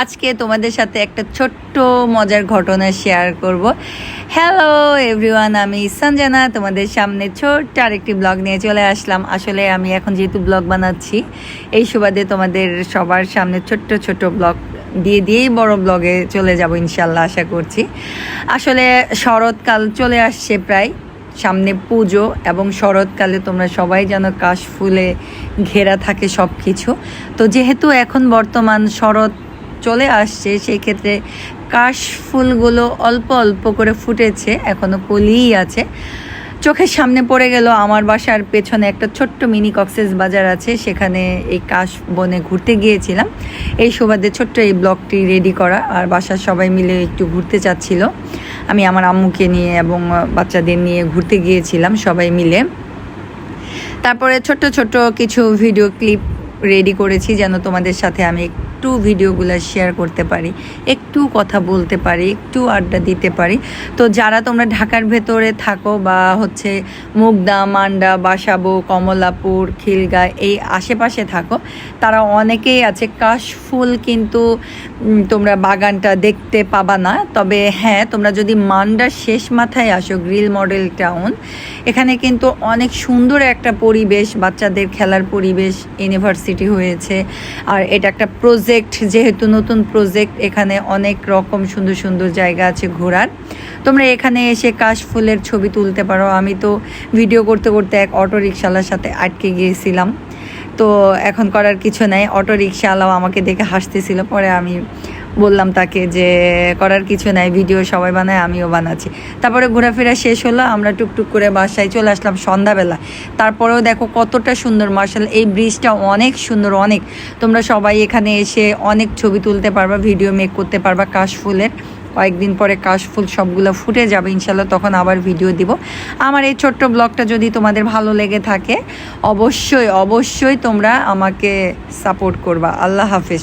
আজকে তোমাদের সাথে একটা ছোট্ট মজার ঘটনা শেয়ার করব। হ্যালো এভরিওয়ান আমি সঞ্জনা, তোমাদের সামনে ছোট্ট আরেকটি ব্লগ নিয়ে চলে আসলাম। আসলে আমি এখন যেহেতু ব্লগ বানাচ্ছি, এই সুবাদে তোমাদের সবার সামনে ছোট্ট ছোট ব্লগ দিয়ে দিয়েই বড় ব্লগে চলে যাব ইনশাল্লাহ আশা করছি। আসলে শরৎকাল চলে আসছে প্রায়, সামনে পুজো এবং শরৎকালে তোমরা সবাই যেন কাশ ফুলে ঘেরা থাকে সব কিছু তো যেহেতু এখন বর্তমান শরৎ চলে আসছে সেই ক্ষেত্রে কাশ ফুলগুলো অল্প অল্প করে ফুটেছে, এখনও কলিই আছে। চোখের সামনে পড়ে গেল আমার বাসার পেছনে একটা ছোট্ট মিনি কক্সেস বাজার আছে, সেখানে এই কাশ বনে ঘুরতে গিয়েছিলাম। এই সুবাদে ছোট্ট এই ব্লগটি রেডি করা, আর বাসার সবাই মিলে একটু ঘুরতে চাচ্ছিল। আমি আমার আম্মুকে নিয়ে এবং বাচ্চাদের নিয়ে ঘুরতে গিয়েছিলাম সবাই মিলে। তারপরে ছোট্ট ছোট্ট কিছু ভিডিও ক্লিপ রেডি করেছি, যেন তোমাদের সাথে আমি একটু ভিডিওগুলো শেয়ার করতে পারি, একটু কথা বলতে পারি, একটু আড্ডা দিতে পারি। তো যারা তোমরা ঢাকার ভেতরে থাকো বা হচ্ছে মুগদা, মান্ডা, বাসাবো, কমলাপুর, খিলগা এই আশেপাশে থাকো, তারা অনেকেই আছে কাশফুল কিন্তু তোমরা বাগানটা দেখতে পাবা না। তবে হ্যাঁ তোমরা যদি মান্ডার শেষ মাথায় আসো, গ্রিল মডেল টাউন, এখানে কিন্তু অনেক সুন্দর একটা পরিবেশ, বাচ্চাদের খেলার পরিবেশ, ইউনিভার্সিটি হয়েছে, আর এটা একটা প্রজেক্ট যেহেতু নতুন প্রজেক্ট এখানে অনেক রকম সুন্দর সুন্দর জায়গা আছে ঘোরার। তোমরা এখানে এসে কাশফুলের ছবি তুলতে পারো। আমি তো ভিডিও করতে করতে এক অটো সাথে আটকে গিয়েছিলাম। তো এখন করার কিছু নাই। অটো রিক্সাওয়ালাও আমাকে দেখে হাসতেছিল। পরে আমি বললাম তাকে যে, করার কিছু নাই, ভিডিও সবাই বানায়, আমিও বানাচ্ছি। তারপরে ঘোরাফেরা শেষ হলো, আমরা টুকটুক করে বাসায় চলে আসলাম সন্ধ্যাবেলা। তারপরেও দেখো কতটা সুন্দর, মার্শাল, এই ব্রিজটা অনেক সুন্দর, অনেক। তোমরা সবাই এখানে এসে অনেক ছবি তুলতে পারবা, ভিডিও মেক করতে পারবা কাশফুলের। কয়েকদিন পরে কাশফুল সবগুলো ফুটে যাবে, ইনশাল্লাহ তখন আবার ভিডিও দিব। আমার এই ছোট্ট ব্লগটা যদি তোমাদের ভালো লেগে থাকে, অবশ্যই অবশ্যই তোমরা আমাকে সাপোর্ট করবা। আল্লাহ হাফেজ